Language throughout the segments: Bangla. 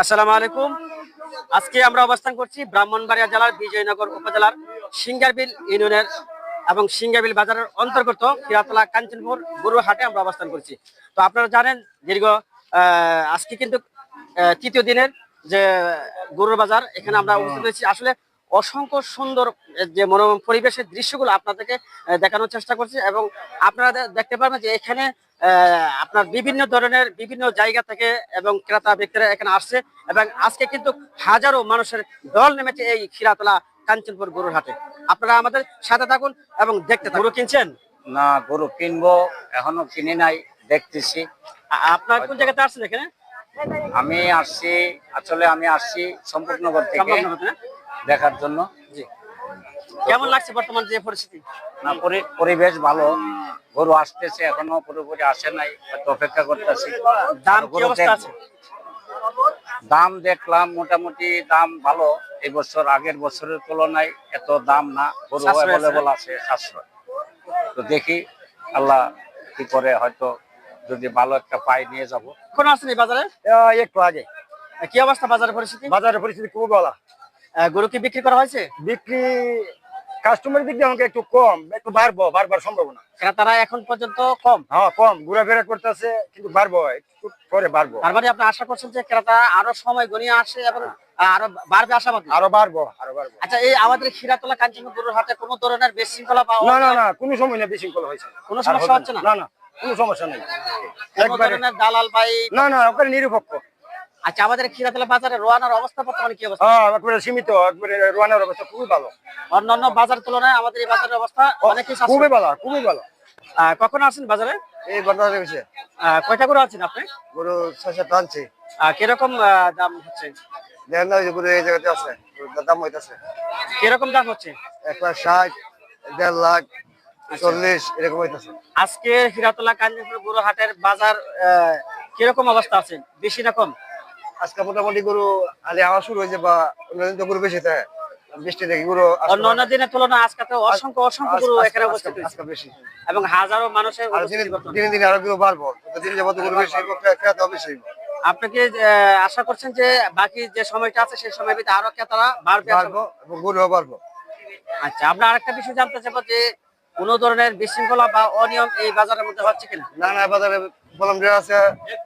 আসসালামু আলাইকুম। আজকে আমরা অবস্থান করছি ব্রাহ্মণবাড়িয়া জেলার বিজয়নগর উপজেলার সিঙ্গারবিল ইউনিয়নের এবং সিঙ্গারবিল বাজারের অন্তর্গত কিরাতলা কাঞ্চনপুর গরুহাটে আমরা অবস্থান করছি। তো আপনারা জানেন, দীর্ঘ আজকে কিন্তু তৃতীয় দিনের যে গরুর বাজার, এখানে আমরা উপস্থিত হয়েছি। আসলে অসংখ্য সুন্দর যে মনোরম পরিবেশের দৃশ্যগুলো আপনাদেরকে দেখানোর চেষ্টা করছি এবং আপনারা দেখতে পারবেন যে এখানে আহ, আপনার বিভিন্ন ধরনের বিভিন্ন জায়গা থেকে এবং ক্রেতা ব্যক্তিরা এখানে আসছে এবং আজকে কিন্তু হাজারো মানুষের দল নেমেছে এই খিরাতলা কাঞ্চনপুর গরুর হাটে। আপনারা আমাদের সাথে থাকুন এবং দেখতে থাকুন। গরু কিনছেন? না গরু কিনবো এখনও কিনে নাই দেখতেছি। আপনার কোন জায়গাতে আসছেন এখানে? আমি আসছি আসলে আমি আসছি থেকে। সম্ভবত, হ্যাঁ? দেখার জন্য। জি। কেমন লাগছে বর্তমান যে পরিস্থিতি? না পরিবেশ ভালো। গরু আসতেছে এখনও পুরোপুরি আসে নাই অপেক্ষা করতেছি। দাম কি অবস্থা আছে? দাম দেখলাম মোটামুটি দাম ভালো। এই বছর আগের বছরের তুলনায় এত দাম না। গরু। অ্যাভেলেবল আছে সাশ্রয়। তো দেখি আল্লাহ কি করে হয়তো যদি ভালো একটা পাই নিয়ে যাব। কোন আসেনি বাজারে? একটু আগে। কি অবস্থা বাজারের পরিস্থিতি? বাজারের পরিস্থিতি খুব ভালো। গরু কি বিক্রি করা হয়েছে? বিক্রি কাস্টমার দিক দিয়ে আমাকে একটু কম একটু বাড়বো বারবার সম্ভাবনা ক্রেতারা এখন পর্যন্ত কম? হ্যাঁ কম। ঘোরাফেরা করতেছে কিন্তু বাড়বো একটু পরে বাড়বো। তার মানে আপনি আশা করছেন যে ক্রেতা আরও সময় গনিয়ে আসে এবং আরও বাড়বে আশাবাদী? আরও বাড়বো আরও বাড়বো। আচ্ছা এই আমাদের খিরাতলা কাঞ্চনপুর গরুর হাটে কোনো ধরনের বিশৃঙ্খলা বা না না না? কোনো সময় না বিশৃঙ্খলা হয়েছে। কোনো সমস্যা হচ্ছে না? না না কোনো সমস্যা নেই। একবারে দালাল বাই না না ওখানে নিরপেক্ষ। আচ্ছা আমাদের খিরাতলা বাজারে রোয়ানার অবস্থা বর্তমানে কি অবস্থা? হ্যাঁ একবারে সীমিত একবারে রোয়ানের অবস্থা খুবই ভালো। অন্যান্য বাজার তুলনায় আমাদের এই বাজারের অবস্থা অনেকই খুবই ভালো খুবই ভালো। কখন আসেন বাজারে? এই হয়েছে আহ, কয়টা করে আছেন আপনি? গরু ছয় সাত আহ, কীরকম দাম হচ্ছে? দেখেন না গরু এই জায়গাতে আছে দাম হইতেছে। কীরকম দাম হচ্ছে? একটা ষাট দেড় লাখ চল্লিশ এরকম হইতেছে। আজকে হিরাতলা কাঞ্জিপুর গরু হাটের বাজার কীরকম অবস্থা আছে? বেশি না কম? আজকে মোটামুটি গরু আলে আওয়া শুরু হয়েছে বা অন্যদিন তো গরু বেশি থাকে বৃষ্টি দেখি গরু দিনের তুলনায় আজকে তো অসংখ্য অসংখ্য গরু এখানে আজকে- উপস্থিত হয়েছে। বেশি। এবং হাজারো মানুষের দিনে দিনে আরও গরু বাড়বো দিন গরু বেশি। আপনি কি আশা করছেন যে বাকি যে সময়টা আছে সেই সময়ের ভিতরে আরও ক্রেতারা বাড়বে বাড়বো এবং গরুও বাড়বো। আচ্ছা আমরা আরেকটা বিষয় জানতে চাইব যে কোন ধরনের বিশৃঙ্খলা বা অনিয়ম এই বাজারের মধ্যে হচ্ছে কিনা? না না বাজারে আছে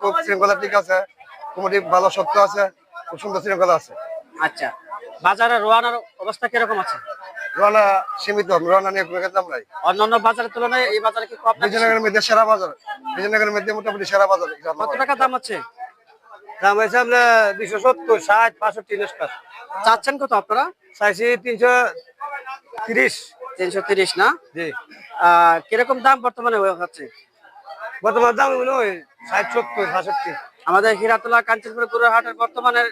খুব শৃঙ্খলা ঠিক আছে। কমিটি ভালো শক্ত আছে খুব সুন্দর শৃঙ্খলা আছে। আচ্ছা বাজারে রোয়ানার অবস্থা কীরকম আছে? রানা সীমিত রানা নিয়ে কোনো খেতাম নাই। অন্যান্য বাজারের তুলনায় এই বাজারে কি কম বিজয়নগরের মধ্যে সেরা বাজার বিজয়নগরের মধ্যে মোটামুটি সেরা বাজার কত টাকা দাম হচ্ছে? দাম হয়েছে আপনার দুইশো সত্তর ষাট পাঁচষট্টি টাকা চাচ্ছেন কত আপনারা? চাইছি তিনশো তিরিশ। তিনশো তিরিশ না? জি। আহ, কীরকম দাম বর্তমানে হচ্ছে? বর্তমান দাম ওই ষাট সত্তর পাঁষট্টি আমাদের হিরাতলা কাঞ্চনপুর গরুর হাটের বর্তমানের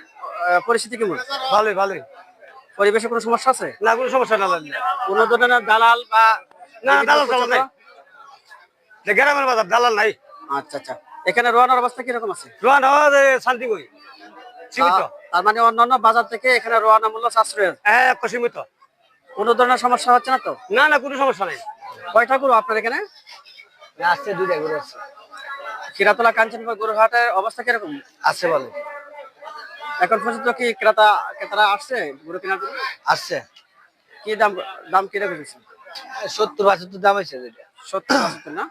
পরিস্থিতি কেমন? ভালোই ভালোই। পরিবেশে কোনো সমস্যা আছে? না কোনো সমস্যা না কোনো ধরনের দালাল বা না দালাল দালাল নাই। গ্রামের বাজার দালাল নাই। আচ্ছা আচ্ছা। এখানে রোয়ানার অবস্থা কীরকম আছে? রোয়ান শান্তি কই সীমিত। তার মানে অন্যান্য বাজার থেকে এখানে রোয়ানা মূল্য সাশ্রয়। এক সীমিত। কোনো ধরনের সমস্যা হচ্ছে না তো? না না কোনো সমস্যা নাই। কয়টা গরু আপনার এখানে? আসছে দুইটা করে আসছে। হিরাতলা কাঞ্চনপুর গরুর হাটের অবস্থা কীরকম? আসছে বলে এখন পর্যন্ত কি ক্রেতা ক্রেতারা আসছে গরু কেনার জন্য? আসছে। কি দাম দাম কীরকম হয়েছে? সত্তর পঁচাত্তর দাম হয়েছে সত্তর পঁচাত্তর না?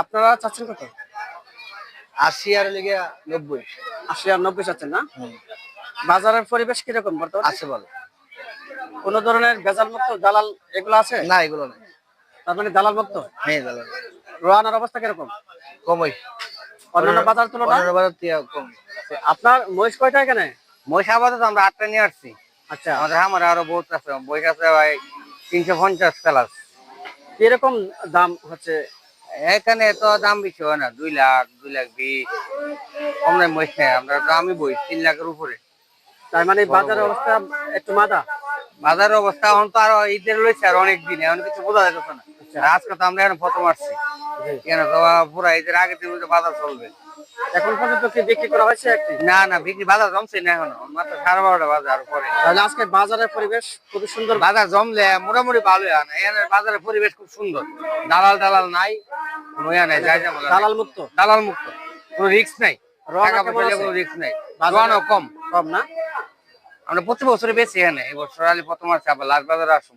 আপনারা চাচ্ছেন কত? আশি আর লেগে নব্বই। আশি আর নব্বই চাচ্ছেন না? বাজারের পরিবেশ কীরকম বর্তমানে? আছে বলে কোন ধরনের ভেজাল মুক্ত দালাল এগুলো আছে? না এগুলো নাই। তার মানে দালাল মুক্ত নেই দালাল। রোয়ানার অবস্থা কীরকম? কমই। অন্যান্য বাজার তুলনা অন্যান্য বাজার থেকে কম আপনার মহিষ কয়টা এখানে? মহিষ আপাতত আমরা আটটা নিয়ে আসছি। আচ্ছা। আমাদের আমার আরও বহুত আছে। বই আছে ভাই তিনশো পঞ্চাশ প্লাস। কীরকম দাম হচ্ছে? এখানে তো দাম বেশি হয় না দুই লাখ দুই লাখ বিশ। কম নাই মহিষ নেই আমরা আমি বই তিন লাখের উপরে। তার মানে বাজার অবস্থা একটু মাদা? বাজারের অবস্থা এখন তো আরও ঈদের রয়েছে আর অনেক দিন এখন কিছু বোঝা যাচ্ছে না। আর আজকে তো আমরা এখন প্রথম আসছি। কেন? পুরা ঈদের আগে দিন বাজার চলবে। এখন পর্যন্ত কি বিক্রি করা হয়েছে একটি? না না বিক্রি বাজার জমছে না এখনও। মাত্র সাড়ে বারোটা বাজার পরে তাহলে আজকে বাজারের পরিবেশ খুবই সুন্দর? বাজার জমলে মোটামুটি ভালোই হয় এখানে বাজারের পরিবেশ খুব সুন্দর। দালাল দালাল নাই যাই দালাল মুক্ত? দালাল মুক্ত। কোনো রিস্ক নাই। রওনা টাকা পয়সা কোনো রিস্ক নাই। কম। কম না? আমরা প্রতি বছরে বেশি এখানে এবছর আলি প্রথম আছে আবার লাস্ট বাজারে আসুন।